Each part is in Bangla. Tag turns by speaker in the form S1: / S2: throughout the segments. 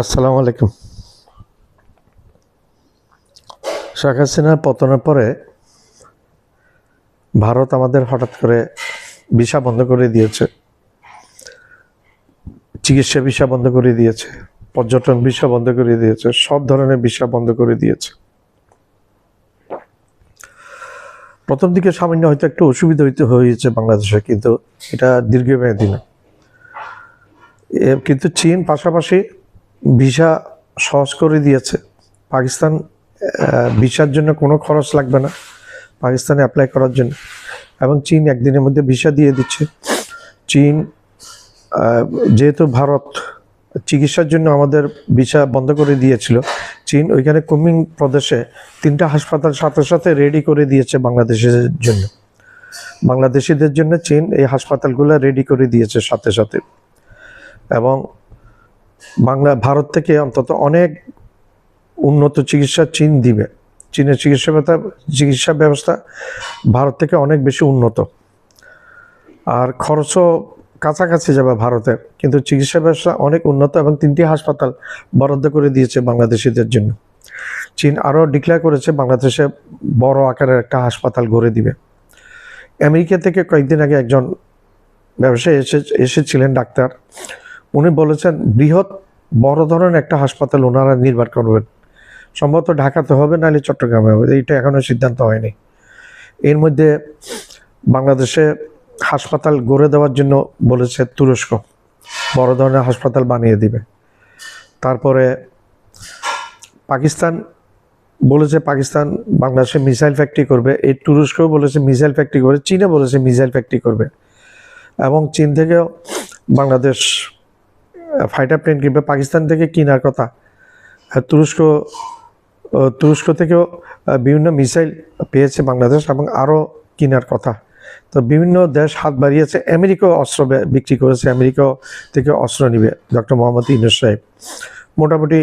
S1: আসসালামু আলাইকুম। শেখ হাসিনার পতনের পরে ভারত আমাদের হঠাৎ করে ভিসা বন্ধ করে দিয়েছে, চিকিৎসা ভিসা বন্ধ করে দিয়েছে, পর্যটন ভিসা বন্ধ করে দিয়েছে, সব ধরনের ভিসা বন্ধ করে দিয়েছে। প্রথম দিকে সামান্য হয়তো একটু অসুবিধা হইতে হয়েছে বাংলাদেশে, কিন্তু এটা দীর্ঘমেয়াদী না। কিন্তু চীন পাশাপাশি ভিসা সহজ করে দিয়েছে। পাকিস্তান ভিসার জন্য কোনো খরচ লাগবে না পাকিস্তানে অ্যাপ্লাই করার জন্য। এবং চীন একদিনের মধ্যে ভিসা দিয়ে দিচ্ছে। চীন যেহেতু ভারত চিকিৎসার জন্য আমাদের ভিসা বন্ধ করে দিয়েছিল, চীন ওইখানে কুমিং প্রদেশে তিনটা হাসপাতাল সাথে সাথে রেডি করে দিয়েছে বাংলাদেশের জন্য। বাংলাদেশিদের জন্য চীন এই হাসপাতালগুলো রেডি করে দিয়েছে সাথে সাথে। এবং বাংলা, ভারত থেকে অন্তত অনেক উন্নত চিকিৎসা চীন দিবে। চীনের চিকিৎসা ব্যবস্থা চিকিৎসা ব্যবস্থা ভারত থেকে অনেক বেশি উন্নত। আর খরচও কাছাকাছি যাবে ভারতের কিন্তু চিকিৎসা ব্যবস্থা অনেক উন্নত এবং তিনটি হাসপাতাল বরাদ্দ করে দিয়েছে বাংলাদেশিদের জন্য। চীন আরও ডিক্লেয়ার করেছে বাংলাদেশে বড় আকারের একটা হাসপাতাল গড়ে দিবে। আমেরিকা থেকে কয়েকদিন আগে একজন ব্যবসায়ী এসে, এসেছিলেন ডাক্তার। উনি বলেছেন, বৃহৎ, বড় ধরনের একটা হাসপাতাল ওনারা নির্মাণ করবেন। সম্ভবত ঢাকাতে হবে, নাহলে চট্টগ্রামে হবে। এইটা এখনও সিদ্ধান্ত হয়নি। এর মধ্যে বাংলাদেশে হাসপাতাল গড়ে দেওয়ার জন্য বলেছে তুরস্ক। বড় ধরনের হাসপাতাল বানিয়ে দিবে। তারপরে পাকিস্তান বলেছে, পাকিস্তান বাংলাদেশে মিসাইল ফ্যাক্টরি করবে। এই তুরস্কও বলেছে মিসাইল ফ্যাক্টরি করবে। চীনে বলেছে মিসাইল ফ্যাক্টরি করবে। এবং চীন থেকেও বাংলাদেশ ফাইটার প্লেন কিনবে, পাকিস্তান থেকে কেনার কথা। তুরস্ক তুরস্ক থেকেও বিভিন্ন মিসাইল পেয়েছে বাংলাদেশ এবং আরও কেনার কথা। তো বিভিন্ন দেশ হাত বাড়িয়েছে, আমেরিকাও অস্ত্র বিক্রি করেছে, আমেরিকাও থেকে অস্ত্র নিবে ডক্টর মোহাম্মদ ইউনুস সাহেব। মোটামুটি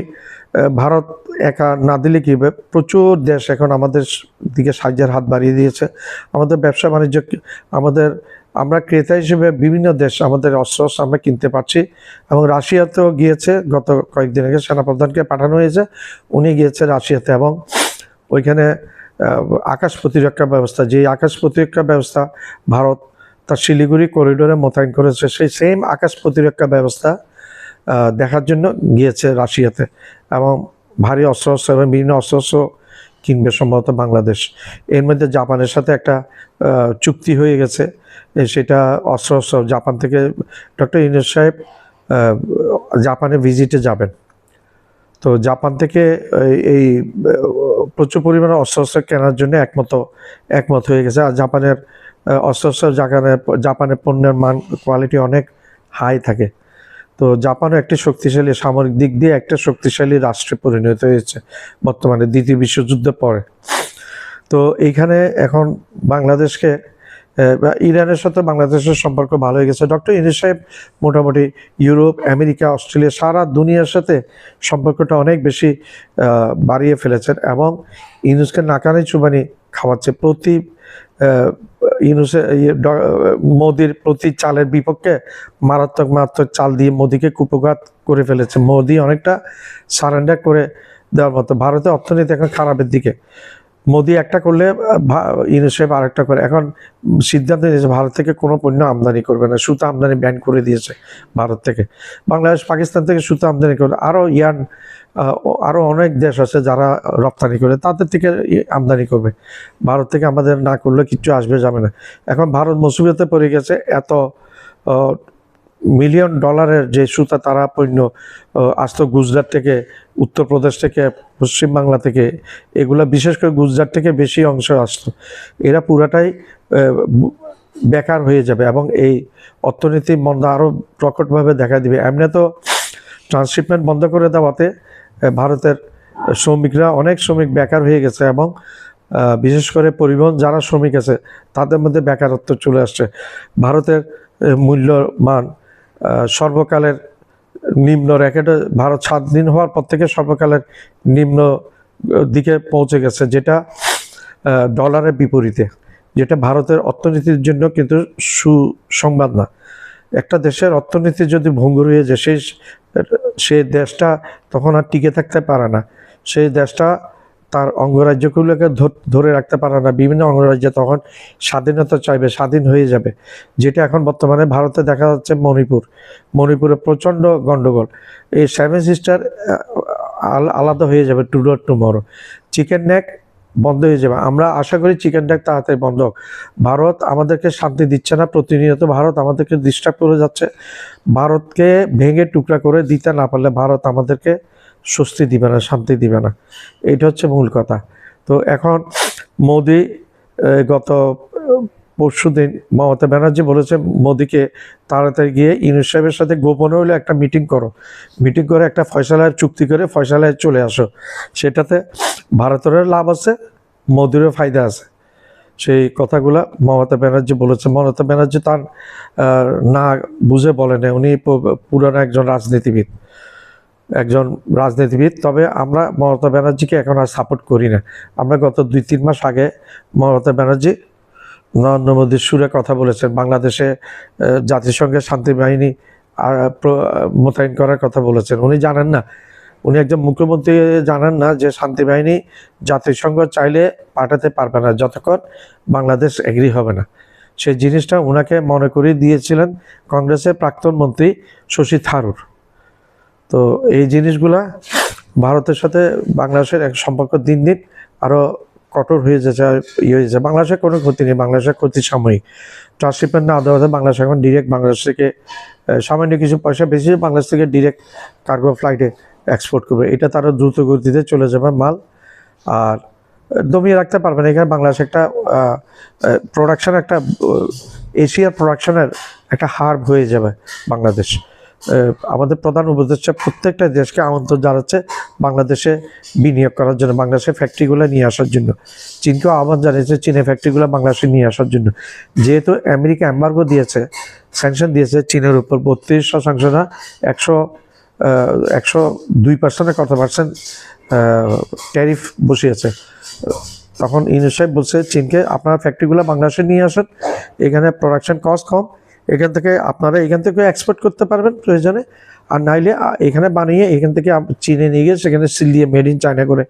S1: ভারত একা না দিলে কি হবে? প্রচুর দেশ এখন আমাদের দিকে সাহায্যের হাত বাড়িয়ে দিয়েছে। আমাদের ব্যবসা বাণিজ্য আমাদের আমরা ক্রেতা হিসেবে বিভিন্ন দেশ, আমাদের অস্ত্র আমরা কিনতে পারছি এবং রাশিয়াতেও গিয়েছে, গত কয়েকদিন আগে সেনাপ্রধানকে পাঠানো হয়েছে, উনি গিয়েছে রাশিয়াতে এবং ওইখানে আকাশ প্রতিরক্ষা ব্যবস্থা যে আকাশ প্রতিরক্ষা ব্যবস্থা ভারত তার শিলিগুড়ি করিডোরে মোতায়েন করেছে, সেই সেম আকাশ প্রতিরক্ষা ব্যবস্থা দেখার জন্য গিয়েছে রাশিয়াতে এবং ভারী অস্ত্র শস্ত্র এবং বিভিন্ন অস্ত্র কিনবে সম্ভবত বাংলাদেশ। এর মধ্যে জাপানের সাথে একটা চুক্তি হয়ে গেছে। সেটা অস্ত্র জাপান থেকে ডক্টর ইউনুস সাহেব জাপানে ভিজিটে যাবেন। তো জাপান থেকে এই- প্রচুর পরিমাণে অস্ত্র শস্ত্র কেনার জন্য একমত একমত হয়ে গেছে। আর জাপানের অস্ত্র জাপানের জাপানের পণ্যের মান কোয়ালিটি অনেক হাই থাকে। তো জাপানও একটি শক্তিশালী সামরিক দিক দিয়ে একটা শক্তিশালী রাষ্ট্রে পরিণত হয়েছে, বর্তমানে দ্বিতীয় বিশ্বযুদ্ধের পরে। তো এইখানে এখন বাংলাদেশকে ইরানের সাথে বাংলাদেশের সম্পর্ক ভালো হয়ে গেছে। ডক্টর ইনিস সাহেব মোটামুটি ইউরোপ আমেরিকা অস্ট্রেলিয়া সারা দুনিয়ার সাথে সম্পর্কটা অনেক বেশি বাড়িয়ে ফেলেছেন এবং ইউনুসকে নাকানি চুবানি খাওয়াচ্ছে। প্রতি ইউনুসে ইয়ে, মোদির প্রতি চালের বিপক্ষে মারাত্মক মারাত্মক চাল দিয়ে মোদিকে কুপঘাত করে ফেলেছে। মোদি অনেকটা সারেন্ডার করে দেওয়ার মতো। ভারতের অর্থনীতি এখন খারাপের দিকে। মোদি একটা করলে ইউনুস সাহেব আরেকটা করে। এখন সিদ্ধান্ত নিয়েছে ভারত থেকে কোনো পণ্য আমদানি করবে না, সুতা আমদানি ব্যান করে দিয়েছে ভারত থেকে। বাংলাদেশ, পাকিস্তান থেকে সুতা আমদানি করে আরও ইয়ান আরও অনেক দেশ আছে যারা রপ্তানি করে, তাদের থেকে আমদানি করবে। ভারত থেকে আমাদের না করলে কিচ্ছু আসবে যাবে না। এখন ভারত মুসিবতে পড়ে গেছে, এত মিলিয়ন ডলারের যে সুতা তারা পণ্য আসতো গুজরাট থেকে, উত্তরপ্রদেশ থেকে পশ্চিমবাংলা থেকে, এগুলা বিশেষ করে গুজরাট থেকে বেশি অংশ আসতো। এরা পুরাটাই বেকার হয়ে যাবে এবং এই অর্থনীতি মন্দা আরও প্রকটভাবে দেখা দিবে। এমনি তো ট্রান্সশিপমেন্ট বন্ধ করে দেওয়াতে ভারতের শ্রমিকরা অনেক শ্রমিক বেকার হয়ে গেছে এবং বিশেষ করে পরিবহন যারা শ্রমিক আছে, তাদের মধ্যে বেকারত্ব চলে আসছে। ভারতের মূল্যমান সর্বকালের নিম্ন র্যাকেটে ভারত স্বাধীন হওয়ার পর থেকে সর্বকালের নিম্ন দিকে পৌঁছে গেছে, যেটা ডলারের বিপরীতে, যেটা ভারতের অর্থনীতির জন্য কিন্তু সুসংবাদ না। একটা দেশের অর্থনীতি যদি ভঙ্গুর হয়ে যায়, সেই সেই দেশটা তখন আর টিকে থাকতে পারে না। সেই দেশটা তার অঙ্গরাজ্যগুলোকে ধর- রাখতে পারে না। বিভিন্ন অঙ্গরাজ্য তখন স্বাধীনতা চাইবে, স্বাধীন হয়ে যাবে, যেটা এখন বর্তমানে ভারতে দেখা যাচ্ছে মণিপুর। মণিপুরে প্রচণ্ড গণ্ডগোল। এই সেভেন সিস্টার আলাদা হয়ে যাবে, to today or tomorrow. Chicken neck বন্ধ হয়ে যাবে। আমরা আশা করি চিকেন নেক তাড়াতাড়ি বন্ধ হোক। ভারত আমাদেরকে শান্তি দিচ্ছে না, প্রতিনিয়ত ভারত আমাদেরকে ডিস্টার্ব করে যাচ্ছে। ভারতকে ভেঙে টুকরা করে দিতে না পারলে ভারত আমাদেরকে স্বস্তি দিবে না, শান্তি দিবে না। এটা হচ্ছে মূল কথা। তো এখন মোদি গত পরশু দিন মমতা ব্যানার্জি বলেছে মোদিকে তাড়াতাড়ি গিয়ে ইউনুস সাহেবের সাথে গোপনে হলে একটা মিটিং করো। মিটিং করে একটা ফয়সালায় চুক্তি করে ফয়সালায় চলে আসো। সেটাতে ভারতেরও লাভ আছে, মোদিরও ফায়দা আছে। সেই কথাগুলা মমতা ব্যানার্জি বলেছে মমতা ব্যানার্জি তার না বুঝে বলেন উনি পুরানো একজন রাজনীতিবিদ। একজন রাজনীতিবিদ, তবে আমরা মমতা ব্যানার্জিকে এখন আর সাপোর্ট করি না। আমরা গত দুই তিন মাস আগে মমতা ব্যানার্জি, নরেন্দ্র মোদীর সুরে কথা বলেছেন, বাংলাদেশে জাতিসংঘের শান্তি বাহিনী মোতায়েন করার কথা বলেছেন। উনি জানেন না, উনি একজন মুখ্যমন্ত্রী জানেন না যে শান্তি বাহিনী জাতিসংঘ চাইলে পাঠাতে পারবে না, যতক্ষণ বাংলাদেশ এগ্রি হবে না। সেই জিনিসটা ওনাকে মনে করিয়ে দিয়েছিলেন কংগ্রেসের প্রাক্তন মন্ত্রী শশী থারুর। তো এই জিনিসগুলা ভারতের সাথে বাংলাদেশের এক সম্পর্ক দিন দিন আরও কঠোর হয়ে যাচ্ছে ইয়ে হয়ে যাচ্ছে। বাংলাদেশের কোনো ক্ষতি নেই, বাংলাদেশের ক্ষতি সাময়িক। ট্রান্সশিপমেন্ট না দেওয়াতে বাংলাদেশ এখন ডিরেক্ট বাংলাদেশ থেকে সামান্য কিছু পয়সা বেশি বাংলাদেশ থেকে ডিরেক্ট কার্গো ফ্লাইটে এক্সপোর্ট করবে। এটা তারা দ্রুত গতিতে চলে যাবে মাল। আর দমিয়ে রাখতে পারবে না। এখানে বাংলাদেশ একটা প্রোডাকশন একটা এশিয়ার প্রোডাকশনের একটা হার হয়ে যাবে বাংলাদেশ। আমাদের প্রধান উপদেষ্টা প্রত্যেকটা দেশকে আমন্ত্রণ জানাচ্ছে বাংলাদেশে বিনিয়োগ করার জন্য বাংলাদেশের ফ্যাক্টরিগুলো নিয়ে আসার জন্য। চীনকেও আহ্বান জানিয়েছে চীনের ফ্যাক্টরিগুলো বাংলাদেশে নিয়ে আসার জন্য। যেহেতু আমেরিকা অ্যাম্বার্গো দিয়েছে স্যাংশন দিয়েছে চীনের উপর, বত্রিশ শতাংশ না, একশো একশো দুই পার্সেন্টে কত পার্সেন্ট ট্যারিফ বসিয়েছে। তখন ইউনুস সাহেব বলছে, চীনকে আপনার ফ্যাক্টরিগুলো বাংলাদেশে নিয়ে আসেন, এখানে প্রোডাকশন কস্ট কম এখান থেকে আপনারা এখান থেকে এক্সপোর্ট করতে পারবেন প্রয়োজনে। আর নাইলে এখানে বানিয়ে এখান থেকে চীনে নিয়ে গিয়ে সেখানে সিল দিয়ে মেড ইন চায়না করে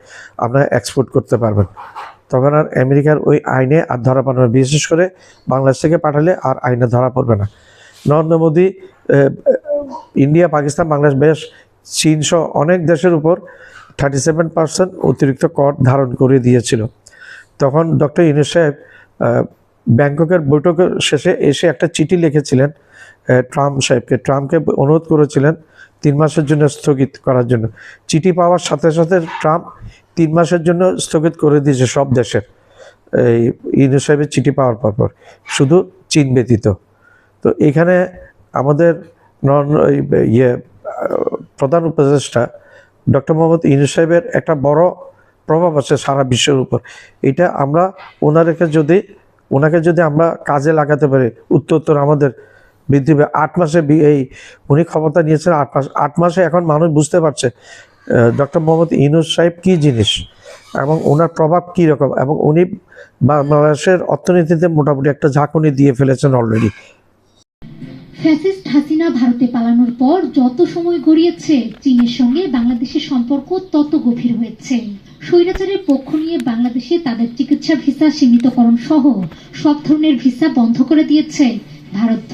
S1: আপনারা এক্সপোর্ট করতে পারবেন। তখন আর আমেরিকার ওই আইনে আর ধরা পড়বে বিশেষ করে বাংলাদেশ থেকে পাঠালে আর আইনে ধরা পড়বে না। নরেন্দ্র মোদী ইন্ডিয়া পাকিস্তান বাংলাদেশ বেশ চীন সহ অনেক দেশের উপর থার্টি সেভেন পার্সেন্ট অতিরিক্ত কর ধারণ করে দিয়েছিল। তখন ডক্টর ইউনুস সাহেব আহ, ব্যাংককের বৈঠকের শেষে এসে একটা চিঠি লিখেছিলেন ট্রাম্প সাহেবকে। ট্রাম্পকে অনুরোধ করেছিলেন তিন মাসের জন্য স্থগিত করার জন্য। চিঠি পাওয়ার সাথে সাথে ট্রাম্প তিন মাসের জন্য স্থগিত করে দিয়েছে সব দেশের। এই ইউনুস সাহেবের চিঠি পাওয়ার পর শুধু চীন ব্যতীত। তো এখানে আমাদের নন ইয়ে প্রধান উপদেষ্টা ডক্টর মোহাম্মদ ইউনুস সাহেবের একটা বড় প্রভাব আছে সারা বিশ্বের উপর। এটা আমরা ওনাদেরকে যদি ওনাকে যদি আমরা কাজে লাগাতে পারি উত্তর আমাদের বৃদ্ধি পাবে। আট মাসে এই উনি ক্ষমতা নিয়েছেন আট মাস আট মাসে এখন মানুষ বুঝতে পারছে ডক্টর মোহাম্মদ ইনুস সাহেব কী জিনিস এবং ওনার প্রভাব কী রকম এবং উনি বাংলাদেশের অর্থনীতিতে মোটামুটি একটা ঝাঁকুনি দিয়ে ফেলেছেন অলরেডি
S2: ফ্যাসিস্ট হাসিনা ভারতে পালানোর পর যত সময় গড়িয়েছে, চীনের সঙ্গে বাংলাদেশের সম্পর্ক তত গভীর হয়েছে স্বৈরাচারের পক্ষ নিয়ে বাংলাদেশে তাদের চিকিৎসা ভিসা সীমিতকরণ সহ সব ধরনের ভিসা বন্ধ করে দিয়েছে ভারত।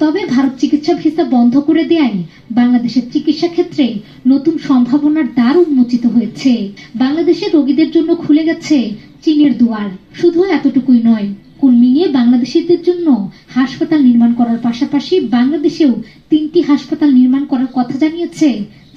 S2: তবে ভারত চিকিৎসা ভিসা বন্ধ করে দেয় বাংলাদেশের চিকিৎসা ক্ষেত্রে নতুন সম্ভাবনার দ্বার উন্মোচিত হয়েছে। বাংলাদেশের রোগীদের জন্য খুলে গেছে চীনের দুয়ার। শুধু এতটুকুই নয় কুলমিংয়ে বাংলাদেশিদের জন্য হাসপাতাল নির্মাণ করার পাশাপাশি বাংলাদেশেও তিনটি হাসপাতাল নির্মাণ করার কথা জানিয়েছে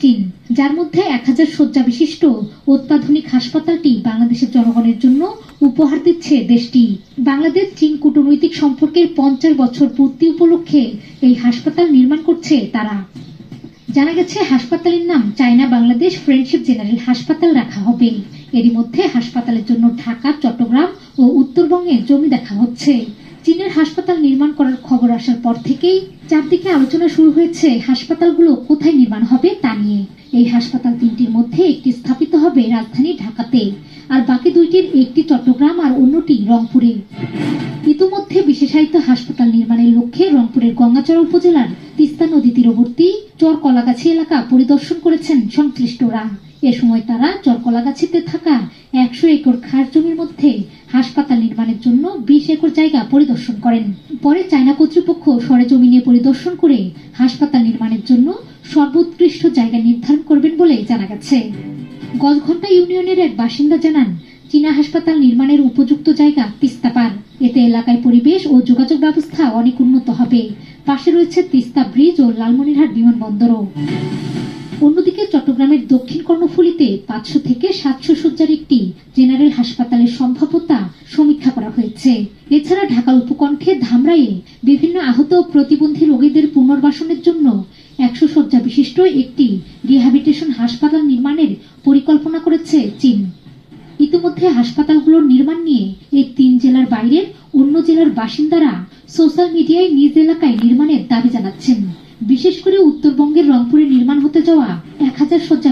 S2: চীন যার মধ্যে এক হাজার শয্যা বিশিষ্ট অত্যাধুনিক হাসপাতালটি বাংলাদেশের জনগণের জন্য উপহার দিচ্ছে দেশটি। বাংলাদেশ চীন কূটনৈতিক সম্পর্কের পঞ্চাশ বছর পূর্তি উপলক্ষে এই হাসপাতাল নির্মাণ করছে তারা। জানা গেছে, হাসপাতালের নাম চায়না বাংলাদেশ ফ্রেন্ডশিপ জেনারেল হাসপাতাল রাখা হবে। এরই মধ্যে হাসপাতালের জন্য ঢাকা, চট্টগ্রাম ও উত্তরবঙ্গে জমি দেখা হচ্ছে। চীনের হাসপাতাল নির্মাণ করার খবর আসার পর থেকেই চারদিকে আলোচনা শুরু হয়েছে হাসপাতালগুলো কোথায় নির্মাণ হবে তা নিয়ে। এই হাসপাতাল তিনটির মধ্যে একটি স্থাপিত হবে রাজধানী ঢাকাতে, আর বাকি দুইটির একটি চট্টগ্রাম আর অন্যটি রংপুরে। ইতোমধ্যে বিশেষায়িত হাসপাতাল নির্মাণের লক্ষ্যে রংপুরের গঙ্গাচড়া উপজেলার তিস্তা নদী তীরবর্তী চর কলাগাছি এলাকা পরিদর্শন করেছেন সংশ্লিষ্টরা। এ সময় তারা চরকলাগাছিতে থাকা একশো একর খাস জমির মধ্যে হাসপাতাল নির্মাণের জন্য বিশ একর জায়গা পরিদর্শন করেন। পরে চায়না কর্তৃপক্ষ সরেজমিনে পরিদর্শন করে হাসপাতাল নির্মাণের জন্য সর্বোৎকৃষ্ট জায়গা নির্ধারণ করবেন বলে জানা গেছে। গজঘন্টা ইউনিয়নের এক বাসিন্দা জানান, চীনা হাসপাতাল নির্মাণের উপযুক্ত জায়গা তিস্তা পার। এতে এলাকায় পরিবেশ ও যোগাযোগ ব্যবস্থা অনেক উন্নত হবে। পাশে রয়েছে তিস্তা ব্রিজ ও লালমনিরহাট বিমানবন্দরও। অন্যদিকে চট্টগ্রামের দক্ষিণ কর্ণফুলীতে পাঁচশো থেকে সাতশো শয্যার একটি জেনারেল হাসপাতালের সম্ভাব্যতা হয়েছে এছাড়া ঢাকার উপকণ্ঠে ধামরাইয়ে বিভিন্ন আহত ও প্রতিবন্ধী রোগীদের পুনর্বাসনের জন্য একশো শয্যা বিশিষ্ট একটি রিহ্যাবিলিটেশন হাসপাতাল নির্মাণের পরিকল্পনা করেছে চীন। ইতিমধ্যে হাসপাতালগুলোর নির্মাণ নিয়ে এই তিন জেলার বাইরের অন্য জেলার বাসিন্দারা সোশ্যাল মিডিয়ায় নিজ এলাকায় নির্মাণের দাবি জানাচ্ছেন। বিশেষ করে উত্তরবঙ্গের রংপুরে নির্মাণ হতে যাওয়া এক হাজার শয্যা